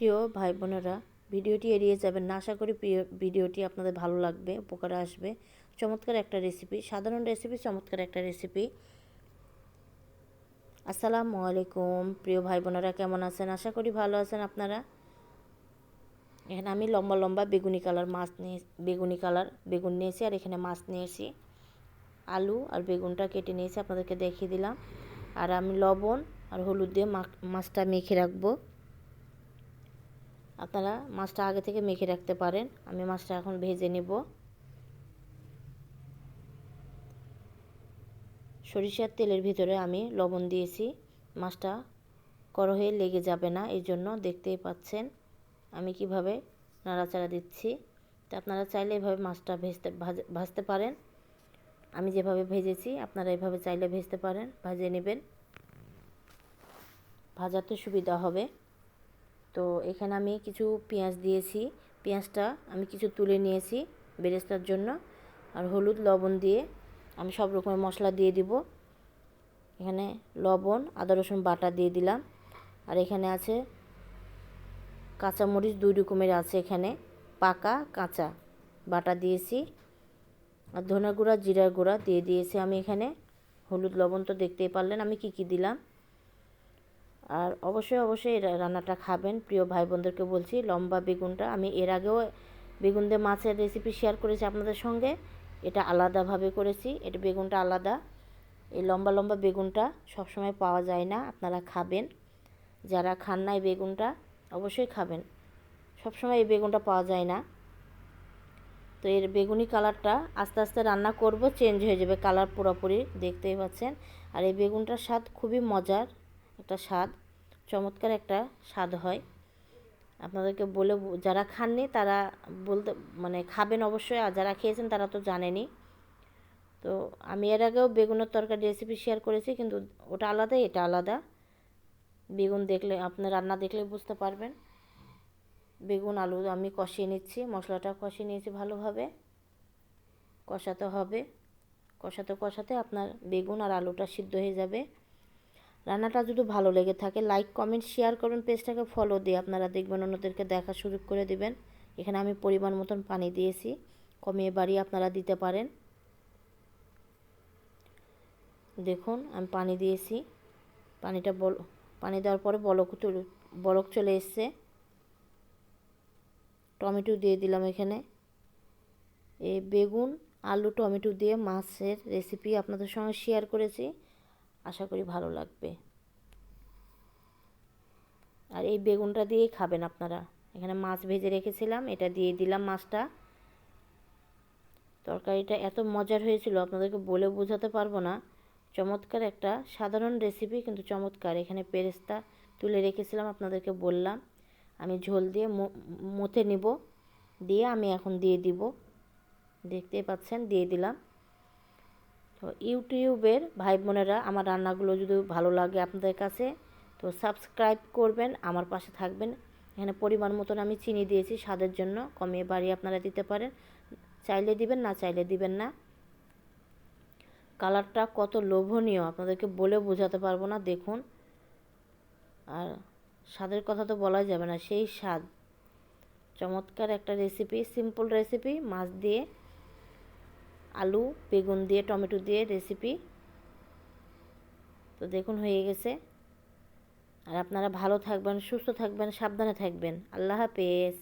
প্রিয় ভাই বোনেরা ভিডিওটি এড়িয়ে যাবেন না। আশা করি প্রিয় ভিডিওটি আপনাদের ভালো লাগবে, উপকারে আসবে। চমৎকার একটা রেসিপি সাধারণ রেসিপি চমৎকার একটা রেসিপি আসসালামু আলাইকুম। প্রিয় ভাই বোনেরা কেমন আছেন? আশা করি ভালো আছেন আপনারা। এখানে আমি লম্বা লম্বা বেগুনি কালার মাছ নিয়ে, বেগুনি কালার বেগুন নিয়েছি আর এখানে মাছ নিয়েছি। আলু আর বেগুনটা কেটে নিয়েছি, আপনাদেরকে দেখিয়ে দিলাম। আর আমি লবণ আর হলুদ দিয়ে মাছটা মেখে রাখব। আপনারা মাছটা আগে থেকে মেখে রাখতে পারেন। আমি মাছটা এখন ভেজে নেব। সরিষার তেলের ভিতরে আমি লবণ দিয়েছি। মাছটা করহে লেগে যাবে না, এই জন্য দেখতেই পাচ্ছেন আমি কীভাবে নাড়াচাড়া দিচ্ছি। তো আপনারা চাইলে এভাবে মাছটা ভেজতে ভাজতে পারেন। আমি যেভাবে ভেজেছি, আপনারা এভাবে চাইলে ভেজতে পারেন, ভাজে নেবেন। ভাজাতে সুবিধা হবে। তো এখানে আমি কিছু পেঁয়াজ দিয়েছি। পেঁয়াজটা আমি কিছু তুলে নিয়েছি বেরেস্তার জন্য। আর হলুদ, লবণ দিয়ে আমি সব রকমের মশলা দিয়ে দিব। এখানে লবণ, আদা, রসুন বাটা দিয়ে দিলাম। আর এখানে আছে কাঁচামরিচ দুই রকমের আছে এখানে। পাকা, কাঁচা বাটা দিয়েছি। আর ধনে গুঁড়া জিরার গুঁড়া দিয়ে দিয়েছি আমি এখানে। হলুদ, লবণ তো দেখতেই পারলেন আমি কি কি দিলাম। আর অবশ্যই অবশ্যই রান্নাটা খাবেন। প্রিয় ভাই বোনদেরকে বলছি, লম্বা বেগুনটা, আমি এর আগেও বেগুন দিয়ে মাছের রেসিপি শেয়ার করেছি আপনাদের সঙ্গে। এটা আলাদাভাবে করেছি, এটা বেগুনটা আলাদা। এই লম্বা লম্বা বেগুনটা সবসময় পাওয়া যায় না, আপনারা খাবেন। যারা খান না এই বেগুনটা, অবশ্যই খাবেন। সবসময় এই বেগুনটা পাওয়া যায় না। তো এর বেগুনি কালারটা আস্তে আস্তে রান্না করব, চেঞ্জ হয়ে যাবে কালার পুরোপুরি, দেখতেই পাচ্ছেন। আর এই বেগুনটার স্বাদ খুবই মজার। একটা স্বাদ, চমৎকার একটা স্বাদ হয়। আপনাদেরকে বলে যারা খাননি তারা বলতে মানে খাবেন অবশ্যই, আর যারা খেয়েছেন তারা তো জানেনি তো আমি এর আগেও বেগুনের তরকারি রেসিপি শেয়ার করেছি, কিন্তু ওটা আলাদা এটা আলাদা। বেগুন দেখলে আপনার রান্না দেখলে বুঝতে পারবেন। বেগুন, আলু আমি কষিয়ে নিচ্ছি মশলাটা কষিয়ে নিয়েছি ভালোভাবে। কষাতে হবে। কষাতে কষাতে আপনার বেগুন আর আলুটা সিদ্ধ হয়ে যাবে। রান্নাটা যদি ভালো লেগে থাকে লাইক কমেন্ট শেয়ার করবেন, পেজটাকে ফলো দিয়ে আপনারা দেখবেন, অন্যদেরকে দেখা সুযোগ করে দিবেন। এখানে আমি পরিমাণ মতন পানি দিয়েছি, কমিয়ে বাড়িয়ে আপনারা দিতে পারেন। দেখুন, আমি পানি দিয়েছি। পানিটা বল, পানি দেওয়ার পরে বলক বলক চলে এসছে। টমেটো দিয়ে দিলাম এখানে। এই বেগুন, আলু, টমেটো দিয়ে মাছের রেসিপি আপনাদের সঙ্গে শেয়ার করেছি। আশা করি ভালো লাগবে। আর এই বেগুনটা দিয়েই খাবেন আপনারা। এখানে মাছ ভেজে রেখেছিলাম, এটা দিয়ে দিলাম মাছটা। তরকারিটা এত মজার হয়েছিল, আপনাদেরকে বলে বোঝাতে পারব না। চমৎকার একটা সাধারণ রেসিপি কিন্তু চমৎকার। এখানে পেরেস্তা তুলে রেখেছিলাম, আপনাদেরকে বললাম। আমি ঝোল দিয়ে মথে নিব। দিয়ে আমি এখন দিয়ে দিব। দেখতেই পাচ্ছেন, দিয়ে দিলাম। তো ইউটিউবের ভাই বোনেরা আমার রান্নাগুলো যদি ভালো লাগে আপনাদের কাছে, তো সাবস্ক্রাইব করবেন, আমার পাশে থাকবেন। এখানে পরিমাণ মতন আমি চিনি দিয়েছি স্বাদের জন্য, কমিয়ে বাড়িয়ে আপনারা দিতে পারেন। চাইলে দিবেন, না চাইলে দিবেন না। কালারটা কত লোভনীয়, আপনাদেরকে বলে বোঝাতে পারব না, দেখুন। আর স্বাদের কথা তো বলাই যাবে না, সেই স্বাদ। চমৎকার একটা রেসিপি সিম্পল রেসিপি মাছ দিয়ে আলু, বেগুন দিয়ে, টমেটো দিয়ে রেসিপি তো দেখুন হয়ে গেছে। আর আপনারা ভালো থাকবেন, সুস্থ থাকবেন, সাবধানে থাকবেন। আল্লাহ হাফেজ।